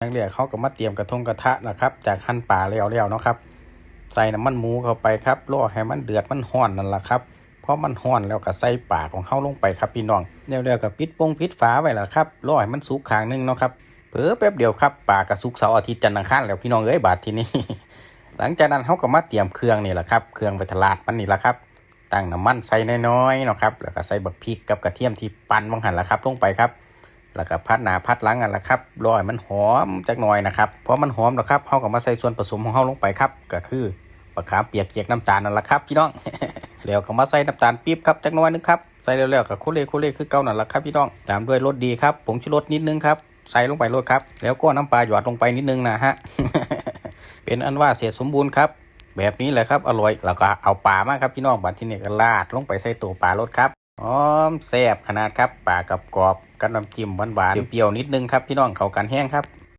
อย่างเรียกเขาก็มาเตรียมกระทงกระทะนะครับ จากหั่นป่าแล้วแล้วเนาะครับ ใส่น้ำมันหมูเข้าไปครับรอให้มันเดือดมันห้อนนั่นแหละครับเพอมันห้อนแล้วก็ใส่ป่าของเขาลงไปครับพี่น้องแล้วแล้วก็ปิดโปงปิดฝาไว้ล่ะครับรอให้มันสุกข้างหนึงเนาะครับเผลอแป๊บเดียวครับป่ากระสุกเสาร์อาทิตย์จันทร์อังคารแล้วพี่น้องเอ้ยบาททีนี้หลังจากนั้นเขาก็มาเตรียมเครื่องนี่แหละครับเครื่องไปตลาดมันนี่แหละครับตั้งน้ำมันใส่น้อยๆเนาะครับแล้วก็ใส่บักพริกกับกระเทียมที่ปั่นบางหันละครับลงไปครับ แล้วก็พัดหนาพัดหลังกันละครับรอให้มันหอมจักหน่อยนะครับเพอมันหอมแล้วครับเขาก็มาใส่ส่วนผสมของเขาลงไปครับ ก็คือมะขามเปียกเจียกน้ำตาลนั่นแหละครับพี่น้องแล้วก็มาใส่น้ำตาลปี๊บครับจักหน่อยนึงครับใส่แล้วๆกับโคเล่โคเล่คือเก่านั่นแหละครับพี่น้องตามด้วยรสดีครับผงชูรสนิดนึงครับใส่ลงไปรสครับ แล้วก็น้ำปลาหยอดลงไปนิดนึงนะฮะเป็นอันว่าเสร็จสมบูรณ์ครับแบบนี้แหละครับอร่อยแล้วก็เอาปลามาครับพี่น้องบัดที่นี่ก็ราดลงไปใส่ตัวปลารสครับ หอมแซ่บขนาดครับปลากับกรอบกับน้ำจิ้มหวานๆเปรี้ยวๆนิดนึงครับพี่น้องเขากันแห้งครับ